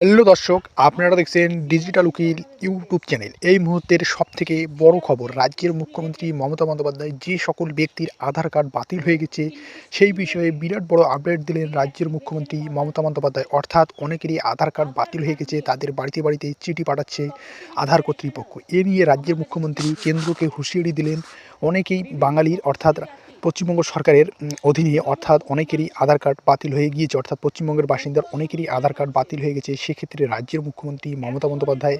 Hello দর্শক, আপনারা দেখছেন ডিজিটাল উকিল ইউটিউব চ্যানেল এই মুহূর্তের সবথেকে বড় খবর, রাজ্যের মুখ্যমন্ত্রী মমতা বন্দ্যোপাধ্যায় যে সকল ব্যক্তির আধার কার্ড বাতিল হয়ে গেছে, সেই বিষয়ে বিরাট বড় আপডেট দিলেন রাজ্যের মুখ্যমন্ত্রী মমতা বন্দ্যোপাধ্যায়। অর্থাৎ অনেকেরই আধার কার্ড বাতিল হয়ে গেছে, তাদের বাড়িতে বাড়িতে চিঠি পাঠাচ্ছে আধার কর্তৃপক্ষ। এ নিয়ে রাজ্যের মুখ্যমন্ত্রী কেন্দ্রকে হুঁশিয়ারি দিলেন অনেকেই বাঙালির, অর্থাৎ পশ্চিমবঙ্গ সরকারের অধীনে অর্থাৎ অনেকেরই আধার কার্ড বাতিল হয়ে গিয়েছে, অর্থাৎ পশ্চিমবঙ্গের বাসিন্দার অনেকেরই আধার কার্ড বাতিল হয়ে গেছে। সেক্ষেত্রে রাজ্যের মুখ্যমন্ত্রী মমতা বন্দ্যোপাধ্যায়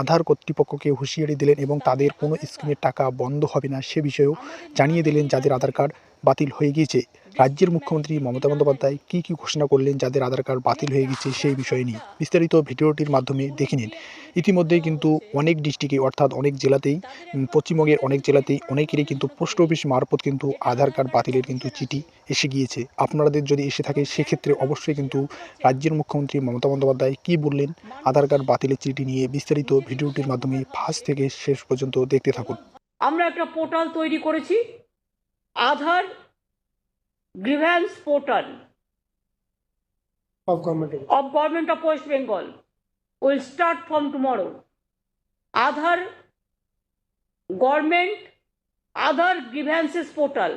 আধার কর্তৃপক্ষকে হুঁশিয়ারি দিলেন এবং তাদের কোনো স্কিমের টাকা বন্ধ হবে না, সে বিষয়েও জানিয়ে দিলেন যাদের আধার কার্ড বাতিল হয়ে গিয়েছে। রাজ্যের মুখ্যমন্ত্রী মমতা বন্দ্যোপাধ্যায় কী কী ঘোষণা করলেন যাদের আধার কার্ড বাতিল হয়ে গেছে সেই বিষয় নিয়ে বিস্তারিত ভিডিওটির মাধ্যমে দেখে নিন। ইতিমধ্যেই কিন্তু অনেক ডিস্ট্রিক্টে অর্থাৎ অনেক জেলাতেই পশ্চিমবঙ্গের অনেক জেলাতেই অনেকেরই কিন্তু পোস্ট অফিস মারফত কিন্তু আধার কার্ড বাতিলের কিন্তু চিঠি এসে গিয়েছে। আপনাদের যদি এসে থাকে সেক্ষেত্রে অবশ্যই কিন্তু রাজ্যের মুখ্যমন্ত্রী মমতা বন্দ্যোপাধ্যায় কী বললেন আধার কার্ড বাতিলের চিঠি নিয়ে বিস্তারিত ভিডিওটির মাধ্যমে ফার্স্ট থেকে শেষ পর্যন্ত দেখতে থাকুন। আমরা একটা পোর্টাল তৈরি করেছি। Aadhaar grievance portal of government of government of west bengal will start from tomorrow. Aadhaar government Aadhaar grievances portal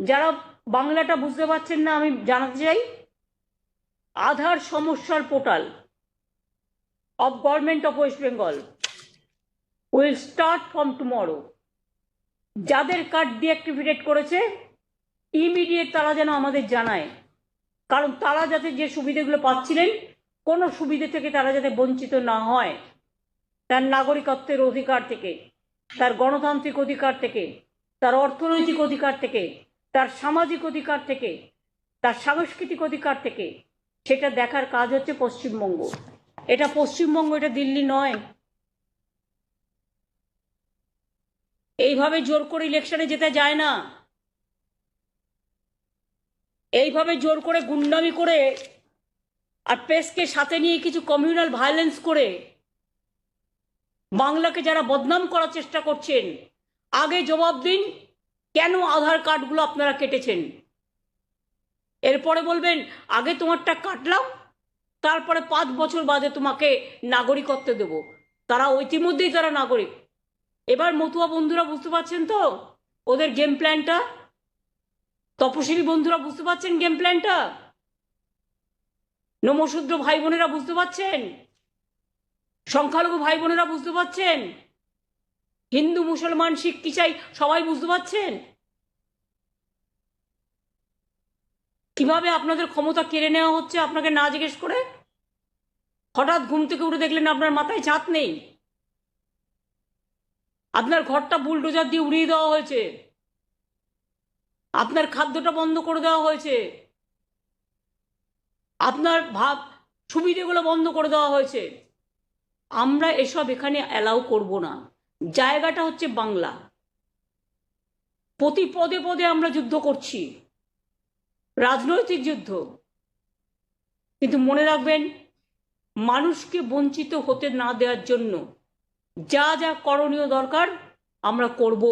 যারা বাংলাটা বুঝতে পারছেন না আমি জানাতে চাই আধার সমস্যার portal of government of West Bengal will start from tomorrow যাদের কার্ড ডিঅ্যাক্টিভেটেড করেছে ইমিডিয়েট তারা যেন আমাদের জানায়। কারণ তারা যাতে যে সুবিধেগুলো পাচ্ছিলেন, কোনো সুবিধে থেকে তারা যাতে বঞ্চিত না হয়, তার নাগরিকত্বের অধিকার থেকে, তার গণতান্ত্রিক অধিকার থেকে, তার অর্থনৈতিক অধিকার থেকে, তার সামাজিক অধিকার থেকে, তার সাংস্কৃতিক অধিকার থেকে, সেটা দেখার কাজ হচ্ছে পশ্চিমবঙ্গ। এটা পশ্চিমবঙ্গ, এটা দিল্লি নয়। এইভাবে জোর করে ইলেকশনে যেতে যায় না। এইভাবে জোর করে গুন্ডামি করে আর প্রেসকে সাথে নিয়ে কিছু কমিউনাল ভায়োলেন্স করে বাংলাকে যারা বদনাম করার চেষ্টা করছেন, আগে জবাব দিন, কেন আধার কার্ডগুলো আপনারা কেটেছেন? এরপরে বলবেন, আগে তোমারটা কাটলাম, তারপরে পাঁচ বছর বাদে তোমাকে নাগরিকত্ব দেব। তারা ইতিমধ্যেই তারা নাগরিক। এবার মতুয়া বন্ধুরা বুঝতে পারছেন তো? ওদের গেম প্ল্যানটা তপশিলি বন্ধুরা বুঝতে পারছেন গেম প্ল্যানটা নমশূদ্র ভাই বোনেরা বুঝতে পারছেন? সংখ্যালঘু ভাই বোনেরা বুঝতে পারছেন? হিন্দু, মুসলমান, শিখ কি চাই সবাই বুঝতে পারছেন? কীভাবে আপনাদের ক্ষমতা কেড়ে নেওয়া হচ্ছে আপনাকে না জিজ্ঞেস করে? হঠাৎ ঘুম থেকে উঠে দেখলেন আপনার মাথায় ছাদ নেই। আপনার ঘরটা বুলডোজার দিয়ে উড়িয়ে দেওয়া হয়েছে। আপনার খাদ্যটা বন্ধ করে দেওয়া হয়েছে। আপনার ভাব সুবিধেগুলো বন্ধ করে দেওয়া হয়েছে। আমরা এসব এখানে অ্যালাউ করব না। জায়গাটা হচ্ছে বাংলা। প্রতি পদে পদে আমরা যুদ্ধ করছি। রাজনৈতিক যুদ্ধ। কিন্তু মনে রাখবেন, মানুষকে বঞ্চিত হতে না দেওয়ার জন্য যা যা করণীয় দরকার আমরা করব।